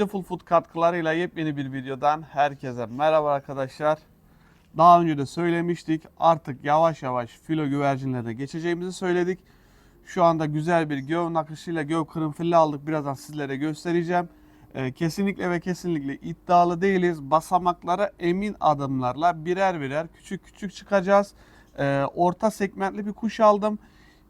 Beautiful Food katkılarıyla yepyeni bir videodan herkese merhaba arkadaşlar. Daha önce de söylemiştik. Artık yavaş yavaş filo güvercinlerine geçeceğimizi söyledik. Şu anda güzel bir göv nakışıyla göv kırınfilli aldık. Birazdan sizlere göstereceğim. Ee, kesinlikle ve kesinlikle iddialı değiliz. Basamaklara emin adımlarla birer birer küçük küçük çıkacağız. Ee, orta segmentli bir kuş aldım.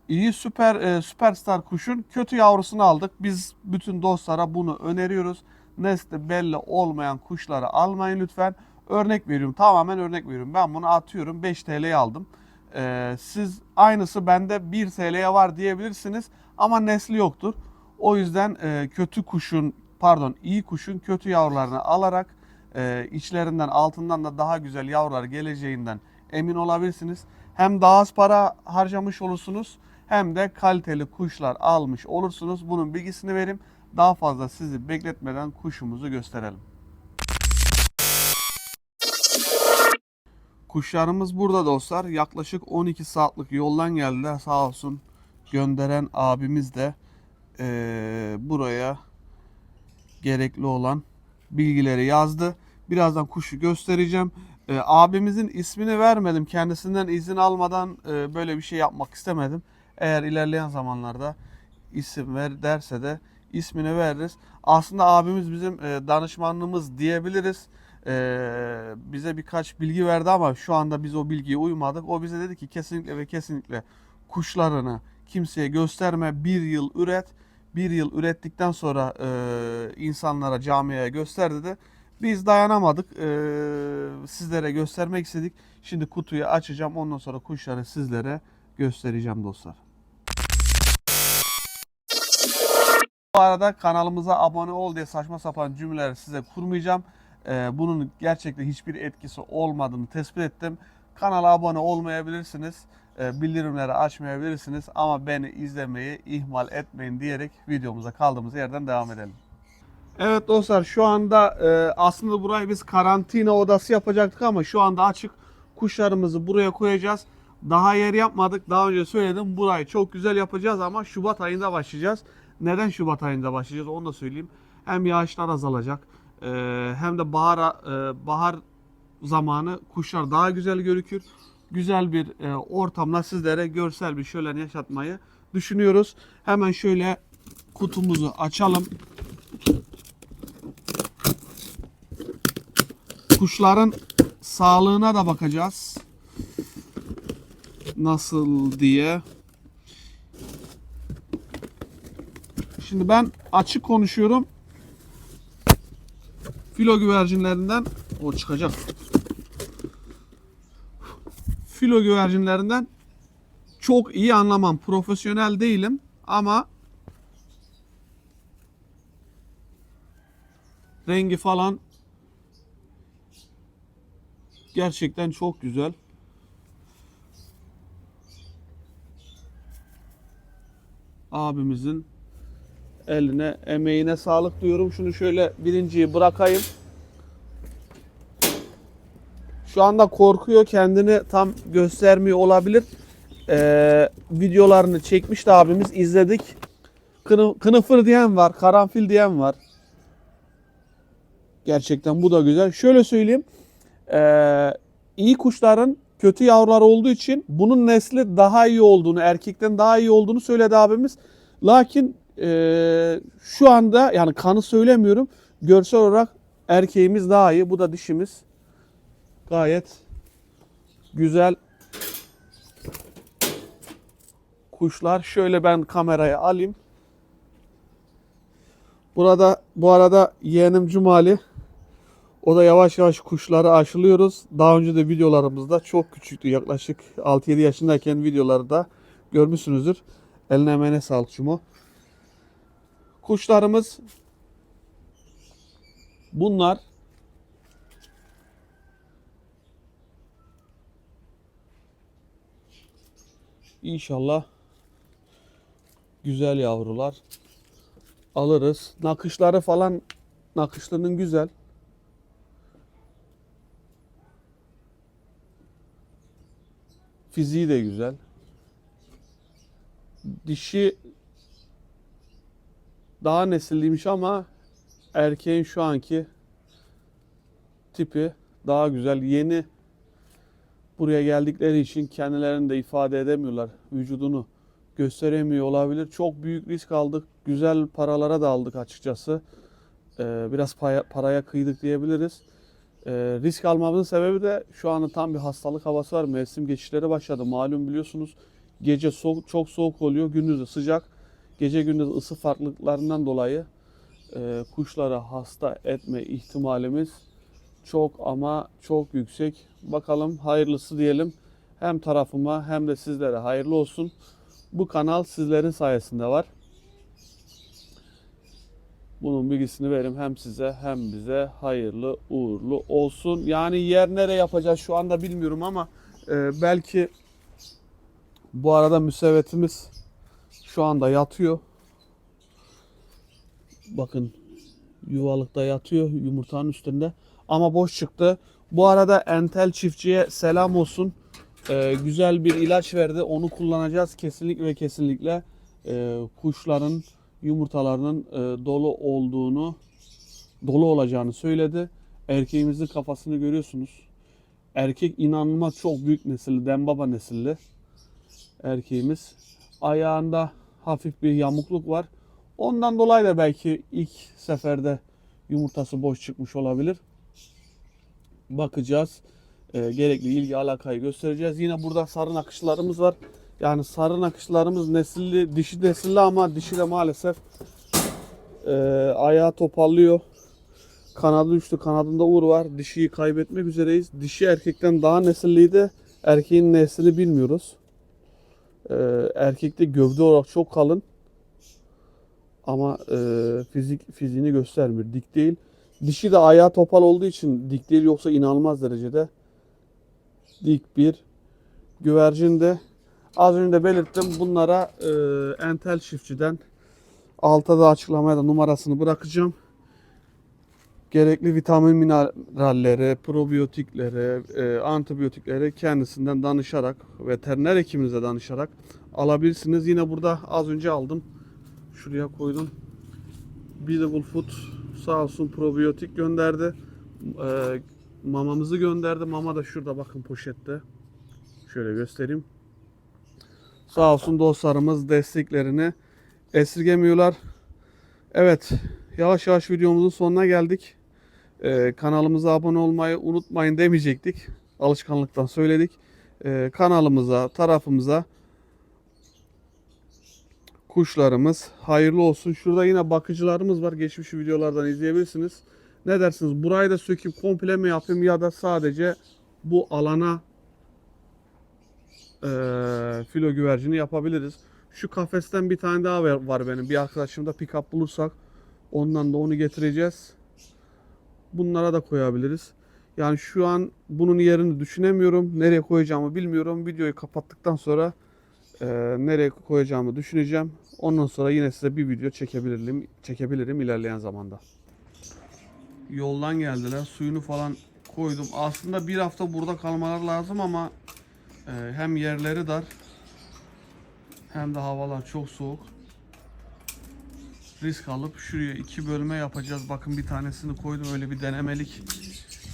İyi süper e, süperstar kuşun kötü yavrusunu aldık. Biz bütün dostlara bunu öneriyoruz. Nesli belli olmayan kuşları almayın lütfen. Örnek veriyorum. Tamamen örnek veriyorum. Ben bunu atıyorum 5 TL'ye aldım. Ee, siz aynısı bende 1 TL'ye var diyebilirsiniz ama nesli yoktur. O yüzden e, kötü kuşun pardon iyi kuşun kötü yavrularını alarak e, içlerinden altından da daha güzel yavrular geleceğinden emin olabilirsiniz. Hem daha az para harcamış olursunuz hem de kaliteli kuşlar almış olursunuz. Bunun bilgisini vereyim. Daha fazla sizi bekletmeden kuşumuzu gösterelim. Kuşlarımız burada dostlar. Yaklaşık 12 saatlik yoldan geldiler. Sağ olsun gönderen abimiz de eee, buraya gerekli olan bilgileri yazdı. Birazdan kuşu göstereceğim. Eee, abimizin ismini vermedim. Kendisinden izin almadan eee, böyle bir şey yapmak istemedim. Eğer ilerleyen zamanlarda isim ver derse de ismini veririz. Aslında abimiz bizim eee, danışmanlığımız diyebiliriz. Eee, bize birkaç bilgi verdi ama şu anda biz o bilgiye uymadık. O bize dedi ki kesinlikle ve kesinlikle kuşlarını kimseye gösterme. Bir yıl üret. Bir yıl ürettikten sonra eee, insanlara, camiye göster dedi. Biz dayanamadık. Eee, sizlere göstermek istedik. Şimdi kutuyu açacağım. Ondan sonra kuşları sizlere göstereceğim dostlar. Bu arada kanalımıza abone ol diye saçma sapan cümleler size kurmayacağım. Ee, bunun gerçekten hiçbir etkisi olmadığını tespit ettim. Kanala abone olmayabilirsiniz. e, bildirimleri açmayabilirsiniz. Ama beni izlemeyi ihmal etmeyin diyerek videomuza kaldığımız yerden devam edelim. Evet dostlar şu anda e, aslında burayı biz karantina odası yapacaktık ama şu anda açık. Kuşlarımızı buraya koyacağız. Daha yer yapmadık. Daha önce söyledim. Burayı çok güzel yapacağız ama Şubat ayında başlayacağız. Neden Şubat ayında başlayacağız onu da söyleyeyim. Hem yağışlar azalacak e, hem de bahar e, bahar zamanı kuşlar daha güzel görükür. Güzel bir e, ortamla sizlere görsel bir şölen yaşatmayı düşünüyoruz. Hemen şöyle kutumuzu açalım. Kuşların sağlığına da bakacağız. Nasıl diye. Şimdi ben açık konuşuyorum. Filo güvercinlerinden o çıkacak. Filo güvercinlerinden çok iyi anlamam. Profesyonel değilim ama rengi falan gerçekten çok güzel. Abimizin eline, emeğine sağlık diyorum. Şunu şöyle birinciyi bırakayım. Şu anda korkuyor kendini tam göstermiyor olabilir. Ee, videolarını çekmişti abimiz izledik. Kını, kınıfır diyen var, karanfil diyen var. Gerçekten bu da güzel. Şöyle söyleyeyim. Ee, iyi kuşların kötü yavrular olduğu için bunun nesli daha iyi olduğunu, erkekten daha iyi olduğunu söyledi abimiz. Lakin ee, şu anda yani kanı söylemiyorum. Görsel olarak erkeğimiz daha iyi. Bu da dişimiz. Gayet güzel kuşlar. Şöyle ben kamerayı alayım. Burada bu arada yeğenim Cumali. O da yavaş yavaş kuşları aşılıyoruz. Daha önce de videolarımızda çok küçüktü. Yaklaşık 6-7 yaşındayken videoları da görmüşsünüzdür. Eline emeğine sağlık Cumo. Kuşlarımız bunlar. İnşallah güzel yavrular alırız. Nakışları falan nakışlının güzel. Fiziği de güzel. Dişi daha nesilliymiş ama erkeğin şu anki tipi daha güzel. Yeni buraya geldikleri için kendilerini de ifade edemiyorlar. Vücudunu gösteremiyor olabilir. Çok büyük risk aldık. Güzel paralara da aldık açıkçası. Ee, biraz paya- paraya kıydık diyebiliriz. Ee, risk almamızın sebebi de şu anda tam bir hastalık havası var. Mevsim geçişleri başladı. Malum biliyorsunuz gece soğuk, çok soğuk oluyor. Gündüz de sıcak. Gece gündüz ısı farklılıklarından dolayı e, kuşları hasta etme ihtimalimiz çok ama çok yüksek. Bakalım hayırlısı diyelim. Hem tarafıma hem de sizlere hayırlı olsun. Bu kanal sizlerin sayesinde var. Bunun bilgisini verim hem size hem bize hayırlı uğurlu olsun. Yani yer nereye yapacağız şu anda bilmiyorum ama e, belki bu arada müsebetimiz şu anda yatıyor. Bakın yuvalıkta yatıyor yumurtanın üstünde. Ama boş çıktı. Bu arada Entel çiftçiye selam olsun. Ee, güzel bir ilaç verdi. Onu kullanacağız kesinlikle ve kesinlikle e, kuşların yumurtalarının e, dolu olduğunu, dolu olacağını söyledi. Erkeğimizin kafasını görüyorsunuz. Erkek inanılmaz çok büyük nesilli, dembaba nesilli erkeğimiz. Ayağında hafif bir yamukluk var. Ondan dolayı da belki ilk seferde yumurtası boş çıkmış olabilir. Bakacağız. Ee, gerekli ilgi alakayı göstereceğiz. Yine burada sarı nakışlarımız var. Yani sarı nakışlarımız nesilli, dişi nesilli ama dişi de maalesef e, ayağı topallıyor. Kanadı düştü. Kanadında uğur var. Dişiyi kaybetmek üzereyiz. Dişi erkekten daha nesilliydi. Erkeğin neslini bilmiyoruz. Ee, erkekte gövde olarak çok kalın. Ama e, fizik fiziğini göstermiyor. Dik değil. Dişi de ayağı topal olduğu için dik değil yoksa inanılmaz derecede dik bir güvercin de az önce de belirttim bunlara e, entel çiftçiden altta da açıklamaya da numarasını bırakacağım. Gerekli vitamin mineralleri, probiyotikleri, e, antibiyotikleri kendisinden danışarak, veteriner hekiminize danışarak alabilirsiniz. Yine burada az önce aldım. Şuraya koydum. Beautiful Food sağ olsun probiyotik gönderdi. Ee, mamamızı gönderdi. Mama da şurada bakın poşette. Şöyle göstereyim. Sağ olsun dostlarımız desteklerini esirgemiyorlar. Evet yavaş yavaş videomuzun sonuna geldik. Ee, kanalımıza abone olmayı unutmayın demeyecektik. Alışkanlıktan söyledik. Ee, kanalımıza, tarafımıza kuşlarımız hayırlı olsun. Şurada yine bakıcılarımız var. Geçmiş videolardan izleyebilirsiniz. Ne dersiniz? Burayı da söküp komple mi yapayım ya da sadece bu alana eee filo güvercini yapabiliriz. Şu kafesten bir tane daha var- benim. Bir arkadaşımda pick-up bulursak ondan da onu getireceğiz. Bunlara da koyabiliriz. Yani şu an bunun yerini düşünemiyorum. Nereye koyacağımı bilmiyorum. Videoyu kapattıktan sonra e, nereye koyacağımı düşüneceğim. Ondan sonra yine size bir video çekebilirim, çekebilirim ilerleyen zamanda. Yoldan geldiler. Suyunu falan koydum. Aslında bir hafta burada kalmalar lazım ama e, hem yerleri dar hem de havalar çok soğuk. Risk alıp şuraya iki bölme yapacağız. Bakın bir tanesini koydum. Öyle bir denemelik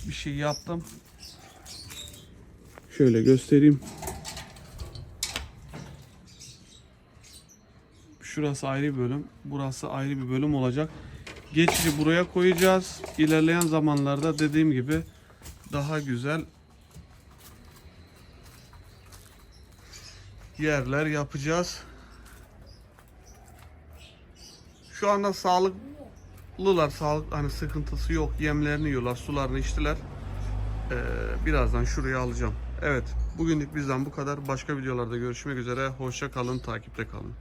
bir şey yaptım. Şöyle göstereyim. Şurası ayrı bir bölüm. Burası ayrı bir bölüm olacak. Geçici buraya koyacağız. İlerleyen zamanlarda dediğim gibi daha güzel yerler yapacağız. Şu anda sağlıklılar. Sağlık hani sıkıntısı yok. Yemlerini yiyorlar, sularını içtiler. Ee, birazdan şuraya alacağım. Evet, bugünlük bizden bu kadar. Başka videolarda görüşmek üzere. Hoşça kalın, takipte kalın.